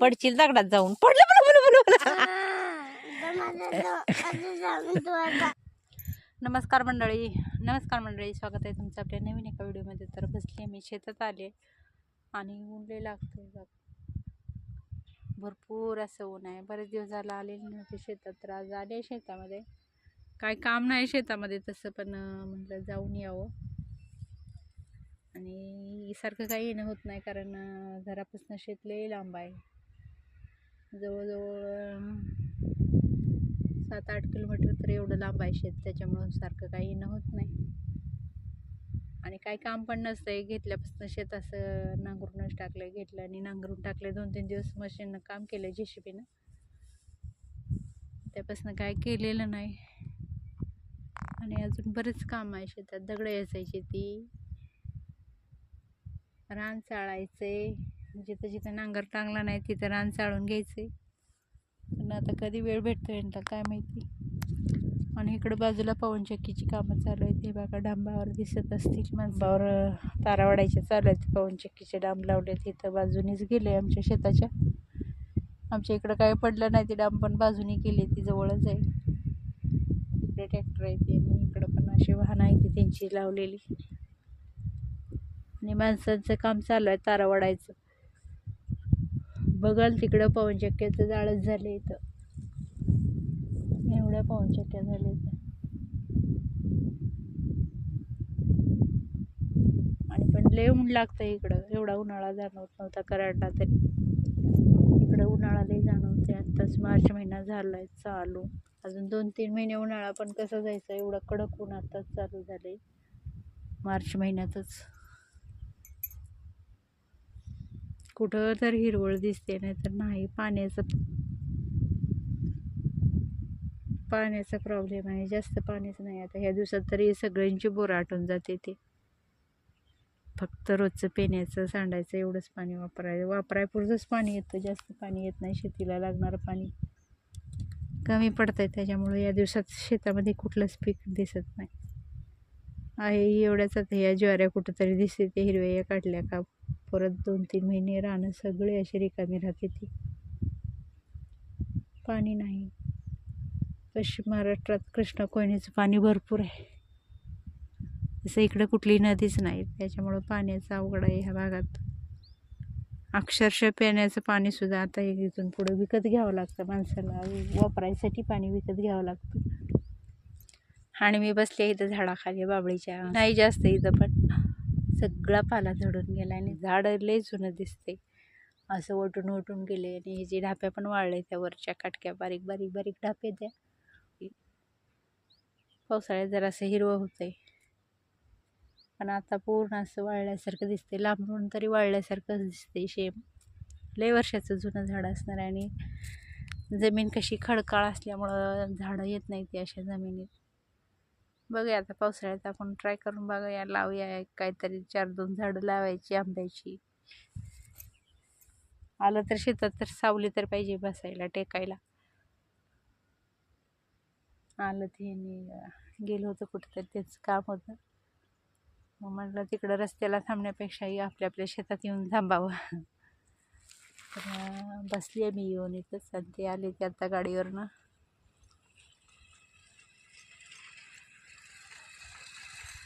पडशील दगडात जाऊन. पडलं पडलं पडलं पडलं नमस्कार मंडळी. नमस्कार मंडळी स्वागत आहे तुमचं आपल्या नवीन एका व्हिडिओमध्ये. तर बसली मी शेतात आले आणि ऊन लय लागतंय बघ. भरपूर असं ऊन आहे. बरेच दिवस झाला आलेले नव्हते शेतात तर आज आले शेतामध्ये. काय काम नाही शेतामध्ये तसं पण म्हटलं जाऊन यावं. आणि सारखं काही येणं होत नाही कारण घरापासून शेत लय लांब आहे. जवळजवळ सात आठ किलोमीटर तर एवढं लांब आहे शेत त्याच्यामुळं सारखं काही येणं होत नाही. आणि काही काम पण नसतंय घेतल्यापासून शेत असं नांगरूनच टाकलं घेतलं आणि नांगरून टाकलं दोन तीन दिवस मशीननं काम केलं जे सी बीनं त्यापासून काय केलेलं नाही. आणि अजून बरेच काम आहे शेतात दगडं याचायची ती. रान चाळायचे. म्हणजे जिथं जिथं नांगर टांगला नाही तिथं रान चाळून घ्यायचे. पण आता कधी वेळ भेटतो यांना काय माहिती. आणि इकडं बाजूला पवनचक्कीची कामं चालू आहेत. हे बघा डांबावर दिसत असतील माणसावर अं, चालू आहेत. पवनचक्कीचे डांब लावले इथं बाजूनीच गेले आमच्या शेताच्या. आमच्या इकडं काय पडलं नाही ते डांब पण बाजूनी केले ती जवळच आहे. इकडे ट्रॅक्टर आहे ते. आणि इकडं पण अशी वाहनं आहे ती त्यांची लावलेली. आणि माणसांचं काम चालू आहे तारा वडायचं बघाल तिकडं पवनचक्क्याचं जाळच झालं इथं. एवढ्या पवनचक्क्या झाल्या इथं आणि पण लय ऊन लागतं इकडं. एवढा उन्हाळा जाणवत नव्हता कराडला तरी. इकडं उन्हाळा लय जाणवते आत्ताच मार्च महिना झाला आहे चालू. अजून दोन तीन महिने उन्हाळा पण कसं जायचं? एवढं कडक ऊन आत्ताच चालू झालं आहे मार्च महिन्यातच. कुठं तर हिरवळ दिसते नाही तर नाही. पाण्याचं पाण्याचा प्रॉब्लेम आहे. जास्त पाणीच नाही. आता ह्या दिवसात तरी सगळ्यांची बोरं आटून जाते ते. फक्त रोजचं पिण्याचं सांडायचं एवढंच पाणी वापरायचं वापरायपुरतंच पाणी येतं. जास्त पाणी येत नाही. शेतीला लागणारं पाणी. कमी पडतं आहे त्याच्यामुळे या दिवसात शेतामध्ये कुठलंच पीक दिसत नाही. आहे एवढ्याच आता ह्या ज्वाऱ्या कुठंतरी दिसते ते हिरव्या काढल्या का? परत दोन तीन महिने रानं सगळे असे रिकामी राहते ती. पाणी नाही. पश्चिम महाराष्ट्रात कृष्णा कोयनेचं पाणी भरपूर आहे. तसं इकडं कुठली नदीच नाही. त्याच्यामुळं पाण्याचा अवघड आहे ह्या भागात. अक्षरशः पिण्याचं पाणीसुद्धा आता इथून पुढं विकत घ्यावं लागतं माणसाला. वापरायसाठी पाणी विकत घ्यावं लागतं. आणि मी बसले इथं झाडाखाली बाबळीच्या. नाही जास्त इथं पण सगळा पाला झडून गेला आणि झाडं लय जुनं दिसते असं ओटून ओटून गेले आणि हे जे ढाप्या पण वाळले त्या वरच्या काटक्या बारीक बारीक बारीक ढापे द्या पावसाळ्यात जरासं हिरवं होतंय. पण आता पूर्ण असं वाळल्यासारखं दिसते लांबून तरी वाळल्यासारखंच दिसते शेम. लय वर्षाचं जुनं झाड असणार आहे आणि जमीन कशी खडकाळ असल्यामुळं झाडं येत नाही ती अशा जमिनीत. बघूया आता पावसाळ्यात आपण ट्राय करून बघूया. लावूया काहीतरी चार दोन झाडं लावायची आंब्याची. आलं तर शेतात तर सावली तर पाहिजे बसायला टेकायला. आलं ते नी- गेलं होतं कुठंतरी तेच काम होतं. मग म्हटलं तिकडं रस्त्याला थांबण्यापेक्षाही आपल्या आपल्या शेतात येऊन थांबावं. तर बसली आहे मी येऊन इथंच आणि ते आले ते आता गाडीवरनं.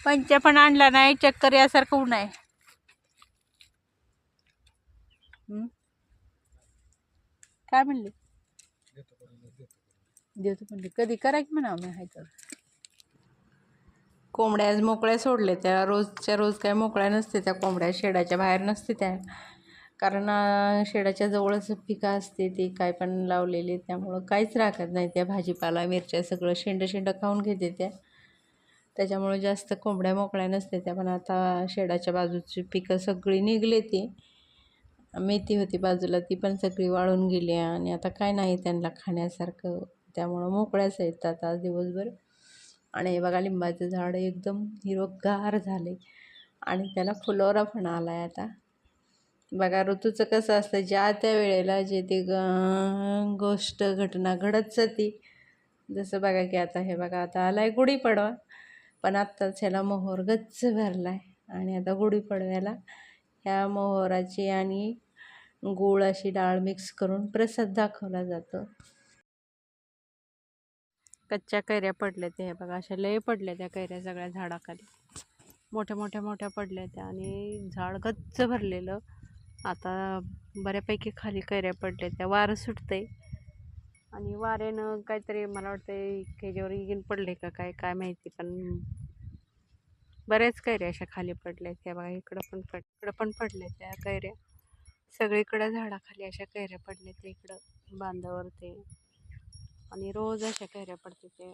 पंचा पण आणला नाही चक्कर यासारखं ऊन आहे काय म्हणले? देतो म्हणले कधी करा की म्हणा मी हाय तर. कोंबड्या आज मोकळ्या सोडले त्या. रोजच्या रोज काय मोकळ्या नसते त्या कोंबड्या. शेडाच्या बाहेर नसते त्या. कारण शेडाच्या जवळच पिकं असते ते काय पण लावलेले. त्यामुळं काहीच राखत नाही त्या भाजीपाला मिरच्या सगळं शेंड शेंड खाऊन घेते त्या. त्याच्यामुळे जास्त कोंबड्या मोकळ्या नसते त्या पण आता शेडाच्या बाजूची पिकं सगळी निघले ती. मेथी होती बाजूला ती पण सगळी वाळून गेली आणि आता काय नाही त्यांना खाण्यासारखं. त्यामुळं मोकळ्याच आहेत आता आज दिवसभर. आणि हे बघा लिंबाचं झाड एकदम हिरवगार झाले आणि त्याला फुलोरा पण आला आहे आता. बघा ऋतूचं कसं असतं ज्या त्या वेळेला जे ते ग गोष्ट घटना घडत जाते. जसं बघा की आता हे बघा आता आला आहे गुढीपाडवा. पण आत्ताच ह्याला मोहोर गच्च भरला आहे आणि आता गुढीपाडव्याला ह्या मोहोराची आणि गूळ अशी डाळ मिक्स करून प्रसाद दाखवला जातो. कच्च्या कैऱ्या पडल्या त्या हे बघा अशा लय पडल्या त्या कैऱ्या सगळ्या झाडाखाली. मोठ्या मोठ्या मोठ्या पडल्या त्या आणि झाड गच्च भरलेलं. आता बऱ्यापैकी खाली कैऱ्या पडल्या त्या वारं सुटतंय. आणि वाऱ्यानं काहीतरी मला वाटतं खेजेवर इगीन पडले का काय काय माहिती पण बऱ्याच कैऱ्या अशा खाली पडल्या त्या बघा इकडं पण पड इकडं पण पडल्या त्या कैऱ्या. सगळीकडं झाडाखाली अशा कैऱ्या पडल्या त्या इकडं बांधावर ते. आणि रोज अशा कैऱ्या पडते ते.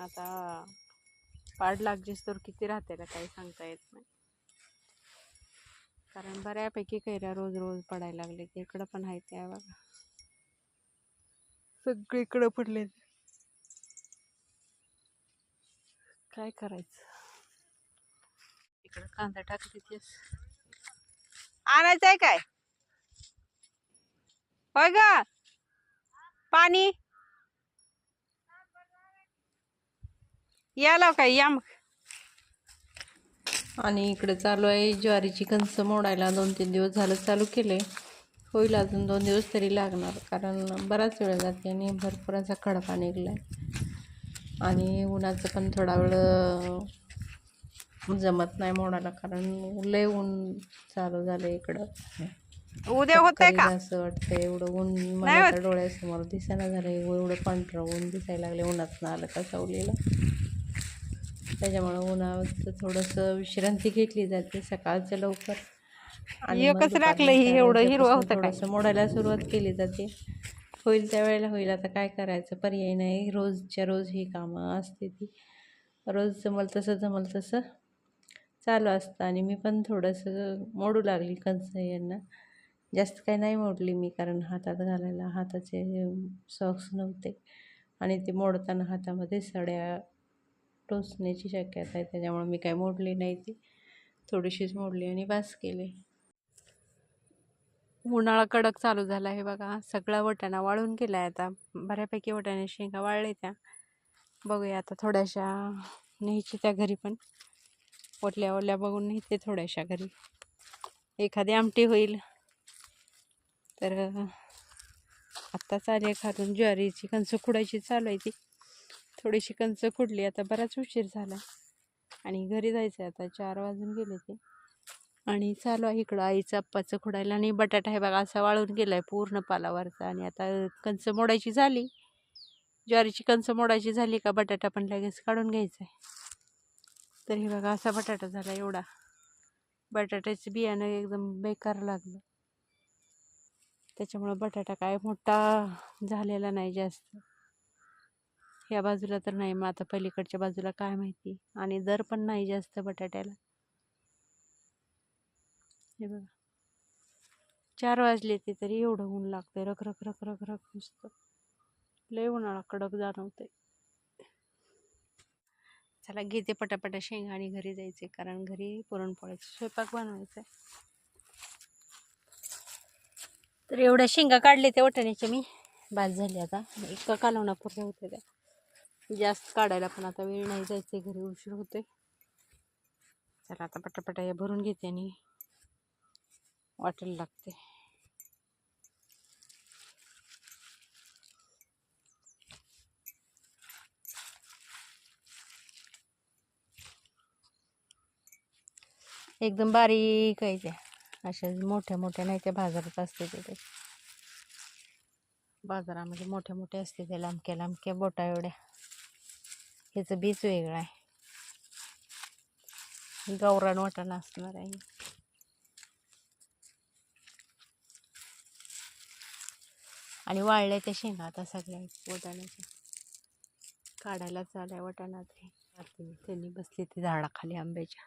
आता पाड लागजेस तर किती राहते का काही सांगता येत नाही. कारण बऱ्यापैकी कैऱ्या रोज रोज पडायला लागले ते इकडं पण आहे त्या बघा. सगळीकडं पडले. काय करायचं? इकडं कांदा टाकते तेच आणायचं आहे काय? होय ग? पाणी? या लाव काय या मग. आणि इकडे चालू आहे ज्वारीची कणसं मोडायला दोन तीन दिवस झालं चालू केले होईल अजून दोन दिवस तरी लागणार. कारण बराच वेळ जाते आणि भरपूर असा खडपा निघला आहे आणि उन्हाचं पण थोडा वेळ जमत नाही मोडायला. कारण लय ऊन चालू झालं इकडं. उद्या होतंय का? असं वाटतं एवढं ऊन मला होत. डोळ्यासमोर दिसायला झालं एवढं पांढरं ऊन दिसायला लागले उन्हात आलं का सावलीला. त्याच्यामुळं उन्हाचं थोडंसं विश्रांती घेतली जाते सकाळचं लवकर. एकच राखलं हे एवढं हिरवं होतं काय? मोडायला सुरुवात केली जाते होईल त्यावेळेला होईल. आता काय करायचं? पर्याय नाही. रोजच्या रोज ही कामं असते ती. रोज जमल तसं जमल तसं चालू असतं. आणि मी पण थोडंसं मोडू लागली कंस यांना. जास्त काही नाही मोडली मी कारण हातात घालायला हाताचे सॉक्स नव्हते. आणि ते मोडताना हातामध्ये सड्या टोचण्याची शक्यता आहे. त्याच्यामुळे मी काही मोडली नाही ती. थोडीशीच मोडली आणि बास केले. उन्हाळा कडक चालू झाला आहे बघा. सगळा वटाणा वाळून गेला आहे आता. बऱ्यापैकी वटाणे शेंगा वाळले त्या. बघूया आता थोड्याशा न्यायची त्या घरी पण. ओटल्या ओल्या बघून न्यायचे थोड्याशा घरी. एखादी आमटी होईल. तर आत्ता आली आहे ज्वारीची कणसं खुडायची चालू आहे ती. थोडीशी कणसं खुडली. आता बराच उशीर झाला. आणि घरी जायचं आहे आता. चार वाजून गेले ते. आणि चालू आहे इकडं आईचं अप्पाचं खुडायला आणि बटाटा हे बघा असा वाळून गेला आहे पूर्ण पालावरचा आणि आता कणसं मोडायची झाली. ज्वारीची कणसं मोडायची झाली का बटाटा पण लगेच काढून घ्यायचा आहे तर हे बघा असा बटाटा झाला एवढा. बटाट्याचं बियाणं एकदम बेकार लागलं. त्याच्यामुळं बटाटा काय मोठा झालेला नाही जास्त. ह्या बाजूला तर नाही मग आता पलीकडच्या बाजूला काय माहिती? आणि दर पण नाही जास्त बटाट्याला. हे बघा. चार वाजले ते तरी एवढं ऊन लागतं रख रख रख रख रख नुसतं. लय उन्हाळा कडक जाणवते चला घेते पटापटा शेंगा आणि घरी जायचे कारण घरी पुरणपोळ्याचा स्वयंपाक बनवायचा आहे तर एवढ्या शेंगा काढले त्या वाटाण्याच्या मी. बाद झाली आता. एका कालवणापुरत्या होत्या त्या. जास्त काढायला पण आता वेळ नाही जायचे घरी उशीर होतोय. चला आता पटापटा या भरून घेते आणि वाटायला लागते. एकदम बारीक आहे त्या अशा मोठ्या मोठ्या नाही त्या बाजारात असते ते ते. बाजारामध्ये मोठ्या मोठ्या असते त्या लांबक्या लांबक्या बोटा एवढ्या. ह्याचं बीच वेगळं आहे. गावरान वाटाणा असणार आहे. आणि वाळल्या त्या शेंगा आता सगळ्या वटाण्याच्या काढायला चालाय वाटाणा ते त्यांनी बसले ते झाडाखाली आंब्याच्या.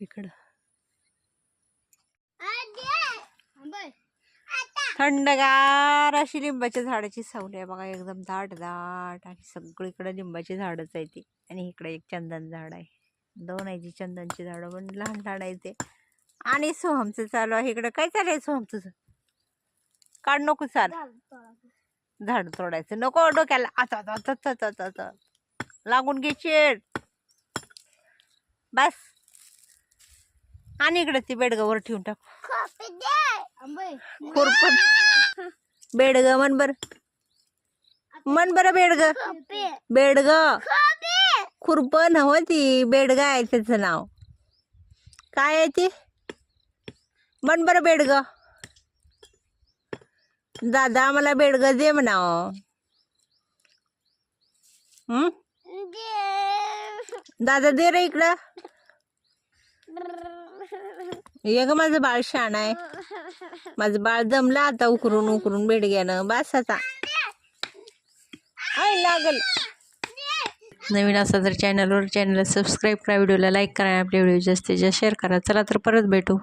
इकडं. थंडगार अशी लिंबाच्या झाडाची सावली आहे बघा एकदम दाट दाट आणि सगळीकडे लिंबाची झाडच आहे ती. आणि इकडे एक चंदन झाड आहे. दोन आहे जी चंदनची झाडं पण लहान झाड आहे ते. आणि सोहमचं चालू आहे. इकडं काय चालू आहे सोहम तुझं काढ नको चाल झाड तोडायचं. नको डोक्याला. आता आता आता लागून घे चिड बस. आणि इकडे ती बेडगावर ठेवून टाक. खुरपण बेडग मन बर. मन बर बेडग. बेडग. खुरपण हवं ती. बेडग आहे त्याचं नाव. काय आहे ती? मन बरं बेडग. दादा मला बेडग दे म्हणाव. हं? दादा दे रे इकडं. ये ग माझं बाळ शाण आहे. माझं बाळ जमलं आता उकरून उकरून बेडग्यानं. बस आता. आय लागल. नवीन असा तर चॅनलवर चॅनलला सबस्क्राईब करा व्हिडिओला लाईक करा आपल्या व्हिडिओ जास्तीत जास्त शेअर करा. चला तर परत भेटू.